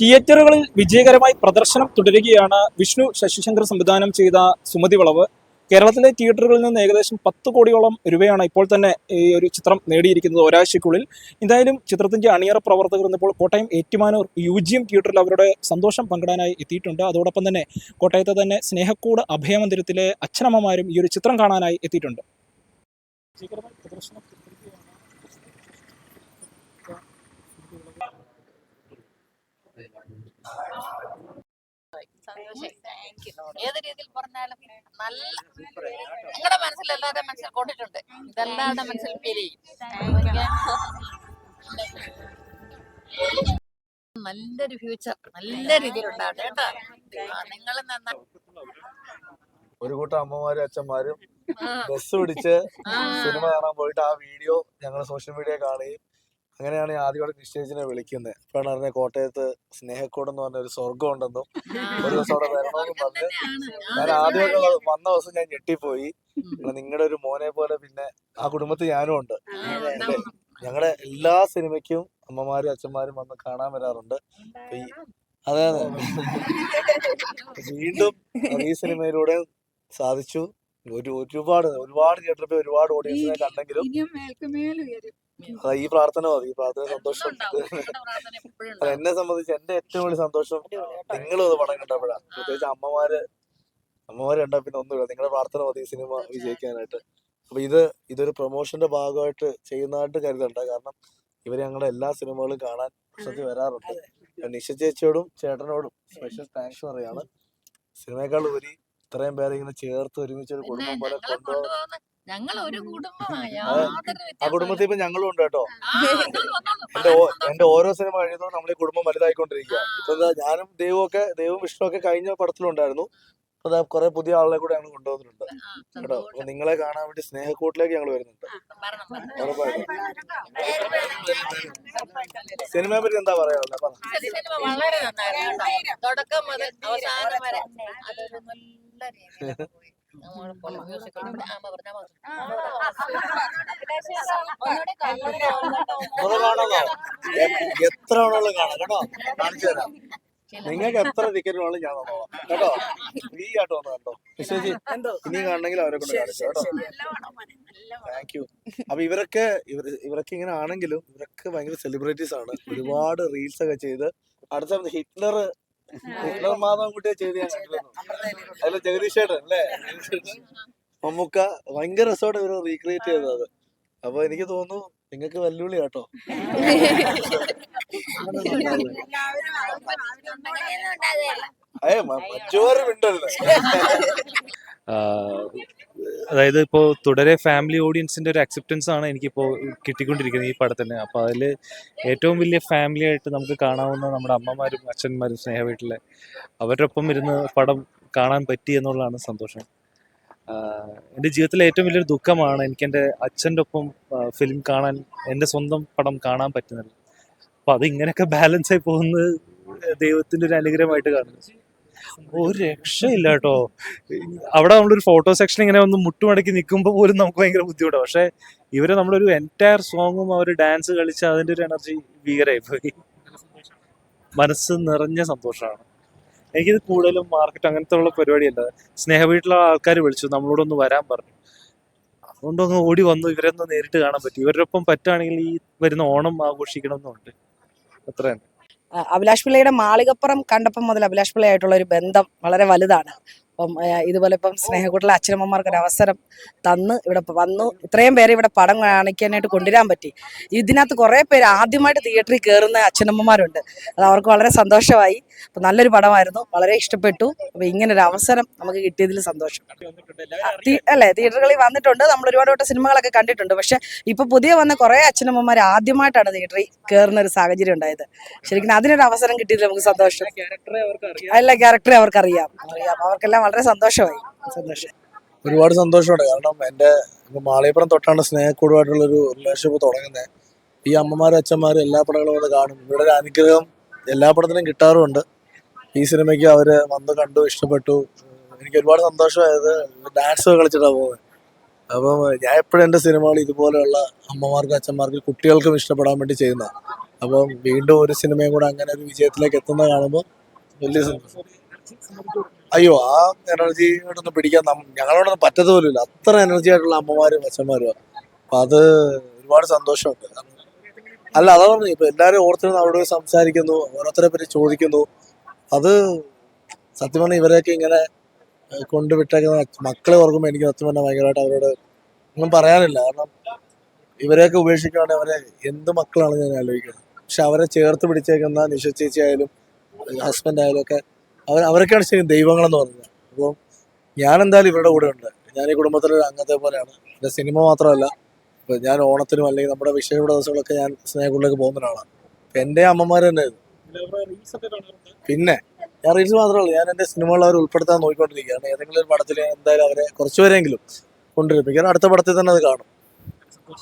തിയേറ്ററുകളിൽ വിജയകരമായി പ്രദർശനം തുടരുകയാണ് വിഷ്ണു ശശിശങ്കർ സംവിധാനം ചെയ്ത സുമതി വളവ്. കേരളത്തിലെ തിയേറ്ററുകളിൽ നിന്ന് ഏകദേശം പത്ത് കോടിയോളം രൂപയാണ് ഇപ്പോൾ തന്നെ ഈ ഒരു ചിത്രം നേടിയിരിക്കുന്നത് ഒരാഴ്ചയ്ക്കുള്ളിൽ. എന്തായാലും ചിത്രത്തിന്റെ അണിയറ പ്രവർത്തകർ ഇന്നിപ്പോൾ Kottayam Ettumanoor U G M തിയേറ്ററിൽ അവരുടെ സന്തോഷം പങ്കിടാനായി എത്തിയിട്ടുണ്ട്. അതോടൊപ്പം തന്നെ കോട്ടയത്തെ തന്നെ സ്നേഹക്കൂട് അഭയമന്ദിരത്തിലെ അച്ഛനമ്മമാരും ഈ ഒരു ചിത്രം കാണാനായി എത്തിയിട്ടുണ്ട് വിജയകരമായി പ്രദർശനം തുടരുകയാണ്. സന്തോഷം ഏത് രീതിയിൽ പറഞ്ഞാലും നല്ല നിങ്ങളുടെ മനസ്സിൽ എല്ലാവരുടെ മനസ്സിൽ കൊണ്ടിട്ടുണ്ട്. ഇതെല്ലാവരുടെ മനസ്സിൽ ഫീൽ ചെയ്യും നല്ലൊരു ഫ്യൂച്ചർ നല്ല രീതിയിൽ ഉണ്ടാവട്ടെ കേട്ടോ നിങ്ങൾ നന്നാ ഒരു കൂട്ടം അമ്മമാരും അച്ഛന്മാരും ബസ് പിടിച്ച് സിനിമ കാണാൻ പോയിട്ട് ആ വീഡിയോ ഞങ്ങൾ സോഷ്യൽ മീഡിയ കാണുകയും അങ്ങനെയാണ് ഞാൻ ആദ്യമായിട്ട് നിശ്ചയിച്ചിനെ വിളിക്കുന്നത്. ഇപ്പോഴാണ് അറിഞ്ഞ കോട്ടയത്ത് സ്നേഹക്കൂട് എന്ന് പറഞ്ഞ ഒരു സ്വർഗം ഉണ്ടെന്നും ഒരു ദിവസം അവിടെ വരണമെന്നും പറഞ്ഞ് ഞാൻ ആദ്യമൊക്കെ വന്ന ദിവസം ഞാൻ ഞെട്ടിപ്പോയി. നിങ്ങളുടെ ഒരു മോനെ പോലെ പിന്നെ ആ കുടുംബത്തിൽ ഞാനും ഉണ്ട്. ഞങ്ങളുടെ എല്ലാ സിനിമയ്ക്കും അമ്മമാരും അച്ഛന്മാരും വന്ന് കാണാൻ വരാറുണ്ട്. അതെ അതെ. വീണ്ടും ഈ സിനിമയിലൂടെ സാധിച്ചു. ഒരു ഒരുപാട് ഒരുപാട് തിയേറ്ററിൽ ഒരുപാട് ഓഡിയൻസിനെ കണ്ടെങ്കിലും ഈ പ്രാർത്ഥന മതി. ഈ പ്രാർത്ഥന സന്തോഷം. എന്നെ സംബന്ധിച്ച് എന്റെ ഏറ്റവും വലിയ സന്തോഷം നിങ്ങളും അത് പടം കണ്ടപ്പോഴാണ് പ്രത്യേകിച്ച് അമ്മമാര് അമ്മമാര് കണ്ടാ പിന്നെ ഒന്നുമില്ല. നിങ്ങളുടെ പ്രാർത്ഥന മതി സിനിമ വിജയിക്കാനായിട്ട്. അപ്പൊ ഇത് ഇതൊരു പ്രൊമോഷന്റെ ഭാഗമായിട്ട് ചെയ്യുന്നതായിട്ട് കരുതണ്ട. കാരണം ഇവർ ഞങ്ങളുടെ എല്ലാ സിനിമകളും കാണാൻ പ്രശ്നത്തിൽ വരാറുണ്ട്. നിശ ചേച്ചിയോടും ചേട്ടനോടും സ്പെഷ്യൽ താങ്ക്സ് പറയാണ്. സിനിമയെക്കാൾ ഉപരി ഇത്രയും പേരെ ഇങ്ങനെ ചേർത്ത് ഒരുമിച്ച് ഒരു കുടുംബം പോലെ ഞങ്ങൾ ഒരു കുടുംബമായ. ആ കുടുംബത്തിൽ ഇപ്പൊ ഞങ്ങളും ഉണ്ട് കേട്ടോ. എന്റെ എന്റെ ഓരോ സിനിമ കഴിയുമ്പോൾ നമ്മൾ ഈ കുടുംബം വലുതായിക്കൊണ്ടിരിക്കുക ഇപ്പൊ എന്താ ഞാനും ദൈവവും ഒക്കെ ദൈവവും വിഷ്ണു ഒക്കെ കഴിഞ്ഞ പടത്തിലുണ്ടായിരുന്നു അപ്പൊ കുറെ പുതിയ ആളുകളെ കൂടെ ഞങ്ങൾ കൊണ്ടുവന്നിട്ടുണ്ട്. കേട്ടോ? അപ്പൊ നിങ്ങളെ കാണാൻ വേണ്ടി സ്നേഹക്കൂട്ടിലേക്ക് ഞങ്ങൾ വരുന്നുണ്ട്. ഉറപ്പായിട്ടും സിനിമയെ പറ്റി എന്താ പറയാ പറ സിനിമ വളരെ നന്നായിരുന്നു തുടക്കം മുതൽ അവസാനം വരെ നല്ല രീതിയിൽ പോയി എത്ര വേണമെങ്കിലും കാണാം കേട്ടോ കാണിച്ചു തരാം നിങ്ങൾക്ക് എത്ര ടിക്കറ്റ് വേണം ഞാൻ തന്നോളാം കേട്ടോ ഫ്രീ ആയിട്ട് വന്നു കേട്ടോ വിശ്വസി ഇനി കാണണമെങ്കിൽ അവരെ കൊണ്ട് കാണിച്ചു കേട്ടോ താങ്ക് യു അപ്പൊ ഇവരൊക്കെ ഇവർ ഇവരൊക്കെ ഇങ്ങനെ ആണെങ്കിലും ഇവരൊക്കെ ഭയങ്കര സെലിബ്രിറ്റീസ് ആണ് ഒരുപാട് റീൽസ് ഒക്കെ ചെയ്ത് അടുത്ത ഹിറ്റ്ലർ ഹിറ്റ്ലർ മാധവൻകുട്ടിയെ ചെയ്ത് ഞാൻ കണ്ടിരുന്നു അതിൽ ജഗദീഷ് ചേട്ടൻ അല്ലേ? മമ്മൂക്ക ഭയങ്കര രസമാണ് ഇവർ റീക്രിയേറ്റ് ചെയ്തത്. അപ്പൊ എനിക്ക് തോന്നുന്നു നിങ്ങൾക്ക് വെല്ലുവിളി കേട്ടോ ഏ മിണ്ടരുത്. ആഹ് അതായത് ഇപ്പോൾ തുടരെ ഫാമിലി ഓഡിയൻസിന്റെ ഒരു അക്സെപ്റ്റൻസ് ആണ് എനിക്കിപ്പോൾ കിട്ടിക്കൊണ്ടിരിക്കുന്നത് ഈ പടത്തിന്. അപ്പോൾ അതിൽ ഏറ്റവും വലിയ ഫാമിലി ആയിട്ട് നമുക്ക് കാണാവുന്ന നമ്മുടെ അമ്മമാരും അച്ഛന്മാരും സ്നേഹ വീട്ടിലെ അവരുടെ ഒപ്പം ഇരുന്ന് പടം കാണാൻ പറ്റി എന്നുള്ളതാണ് സന്തോഷം. എന്റെ ജീവിതത്തിലെ ഏറ്റവും വലിയൊരു ദുഃഖമാണ് എനിക്ക് എന്റെ അച്ഛന്റെ ഒപ്പം ഫിലിം കാണാൻ എന്റെ സ്വന്തം പടം കാണാൻ പറ്റുന്നില്ല അപ്പോൾ അത് ഇങ്ങനെയൊക്കെ ബാലൻസ് ആയി പോകുന്നത് ദൈവത്തിന്റെ ഒരു അനുഗ്രഹമായിട്ട് കാണുന്നു. ഒരു രക്ഷയില്ല കേട്ടോ അവിടെ നമ്മളൊരു ഫോട്ടോ സെക്ഷൻ ഇങ്ങനെ ഒന്ന് മുട്ടുമടക്കി നിൽക്കുമ്പോൾ പോലും നമുക്ക് ഭയങ്കര ബുദ്ധിമുട്ടാണ് പക്ഷേ ഇവരെ നമ്മളൊരു എന്റയർ സോങ്ങും അവർ ഡാൻസ് കളിച്ച് അതിന്റെ ഒരു എനർജി ഭീകരമായി പോയി മനസ്സ് നിറഞ്ഞ സന്തോഷമാണ്. എനിക്കിത് കൂടുതലും മാർക്കറ്റ് അങ്ങനത്തെ ഉള്ള പരിപാടിയല്ല. സ്നേഹ വീട്ടിലുള്ള ആൾക്കാർ വിളിച്ചു നമ്മളോടൊന്ന് വരാൻ പറഞ്ഞു. അതുകൊണ്ടൊന്ന് ഓടി വന്നു. ഇവരൊന്ന് നേരിട്ട് കാണാൻ പറ്റി. ഇവരുടെ ഒപ്പം പറ്റുകയാണെങ്കിൽ ഈ വരുന്ന ഓണം ആഘോഷിക്കണമെന്നുണ്ട്. അത്ര തന്നെ അഭിലാഷ് പിള്ളയുടെ മാളികപ്പുറം കണ്ടപ്പം മുതൽ അഭിലാഷ് പിള്ളയായിട്ടുള്ള ഒരു ബന്ധം വളരെ വലുതാണ്. അപ്പം ഇതുപോലെ ഇപ്പം സ്നേഹക്കൂട്ടിലെ അച്ഛനമ്മമാർക്ക് ഒരു അവസരം തന്ന് ഇവിടെ വന്നു. ഇത്രയും പേരെ ഇവിടെ പടം കാണിക്കാനായിട്ട് കൊണ്ടുവരാൻ പറ്റി. ഇതിനകത്ത് കുറേ പേര് ആദ്യമായിട്ട് തിയേറ്ററിൽ കയറുന്ന അച്ഛനമ്മമാരുണ്ട്. അത് അവർക്ക് വളരെ സന്തോഷമായി. അപ്പം നല്ലൊരു പടമായിരുന്നു. വളരെ ഇഷ്ടപ്പെട്ടു. അപ്പം ഇങ്ങനെ ഒരു അവസരം നമുക്ക് കിട്ടിയതിൽ സന്തോഷം. അല്ലെ? തിയേറ്ററുകളിൽ വന്നിട്ടുണ്ട്. നമ്മൾ ഒരുപാട് വട്ടം സിനിമകളൊക്കെ കണ്ടിട്ടുണ്ട്. പക്ഷെ ഇപ്പൊ പുതിയ വന്ന കുറെ അച്ഛനമ്മമാർ ആദ്യമായിട്ടാണ് തിയേറ്ററിൽ കയറുന്ന ഒരു സാഹചര്യം ഉണ്ടായത്. ശരിക്കും അതിനൊരു അവസരം കിട്ടിയതിൽ നമുക്ക് സന്തോഷം. അല്ല ക്യാരക്ടറെ അവർക്ക് അറിയാം. അറിയാം. അവർക്കെല്ലാം വളരെ സന്തോഷമായി. സന്തോഷം. ഒരുപാട് സന്തോഷമുണ്ട് കാരണം എന്റെ ഇപ്പൊ മാളിയപ്പുറം തൊട്ടാണ് സ്നേഹക്കൂടുമായിട്ടുള്ള ഒരു റിലേഷൻഷിപ്പ് തുടങ്ങുന്നത്. ഈ അമ്മമാരും അച്ഛന്മാരും എല്ലാ പടങ്ങളും വന്ന് കാണും. ഇവിടെ ഒരു അനുഗ്രഹം എല്ലാ പടത്തിനും കിട്ടാറുമുണ്ട്. ഈ സിനിമയ്ക്ക് അവർ വന്ന് കണ്ടു ഇഷ്ടപ്പെട്ടു. എനിക്ക് ഒരുപാട് സന്തോഷമായത് ഡാൻസ് കളിച്ചിട്ടാണ് പോകുന്നത്. അപ്പം ഞാൻ എപ്പോഴും എന്റെ സിനിമകൾ ഇതുപോലെയുള്ള അമ്മമാർക്കും അച്ഛന്മാർക്കും കുട്ടികൾക്കും ഇഷ്ടപ്പെടാൻ വേണ്ടി ചെയ്യുന്ന അപ്പം വീണ്ടും ഒരു സിനിമയും കൂടെ അങ്ങനെ ഒരു വിജയത്തിലേക്ക് എത്തുന്നത് കാണുമ്പോൾ വലിയ അയ്യോ ആ എനർജി കൊണ്ടൊന്നും പിടിക്കാൻ ഞങ്ങളോടൊന്നും പറ്റത്തുപോലും അത്ര എനർജി ആയിട്ടുള്ള അമ്മമാരും അച്ഛന്മാരും അപ്പം അത് ഒരുപാട് സന്തോഷമുണ്ട്. അല്ല അതാ പറഞ്ഞു ഇപ്പൊ എല്ലാരും ഓർത്തിരുന്ന് അവിടെ സംസാരിക്കുന്നു ഓരോരുത്തരെ പറ്റി ചോദിക്കുന്നു. അത് സത്യം പറഞ്ഞാൽ ഇവരെയൊക്കെ ഇങ്ങനെ കൊണ്ടുവിട്ടേക്കുന്ന മക്കളെ ഓർക്കുമ്പോൾ എനിക്ക് സത്യം പറഞ്ഞാൽ ഭയങ്കരമായിട്ട് അവരോട് ഒന്നും പറയാനില്ല. കാരണം ഇവരെയൊക്കെ ഉപേക്ഷിക്കുകയാണെങ്കിൽ അവരെ എന്ത് മക്കളാണ് ഞാൻ ആലോചിക്കുന്നത് പക്ഷെ അവരെ ചേർത്ത് പിടിച്ചേക്കുന്ന നിഷ ചേച്ചി ആയാലും ഹസ്ബൻഡ് ആയാലും ഒക്കെ അവർ അവരൊക്കെയാണ് ശരിക്കും ദൈവങ്ങളെന്ന് പറഞ്ഞത്. അപ്പോൾ ഞാൻ എന്തായാലും ഇവരുടെ കൂടെ ഉണ്ട്. ഞാൻ ഈ കുടുംബത്തിലെ അംഗത്തെ പോലെയാണ്. എന്റെ സിനിമ മാത്രമല്ല ഇപ്പൊ ഞാൻ ഓണത്തിനും അല്ലെങ്കിൽ നമ്മുടെ വിഷയയുടെ ദിവസങ്ങളൊക്കെ ഞാൻ സ്നേഹങ്ങളിലേക്ക് പോകുന്ന ഒരാളാണ് എന്റെ അമ്മമാർ തന്നെ പിന്നെ ഞാൻ റീൽസ് മാത്രമല്ല ഞാൻ എന്റെ സിനിമകൾ അവർ ഉൾപ്പെടുത്താൻ നോക്കിക്കൊണ്ടിരിക്കുകയാണ്. ഏതെങ്കിലും ഒരു പടത്തിൽ എന്തായാലും അവരെ കുറച്ചുപേരെങ്കിലും കൊണ്ടുവരും. അടുത്ത പടത്തിൽ തന്നെ അത് കാണും.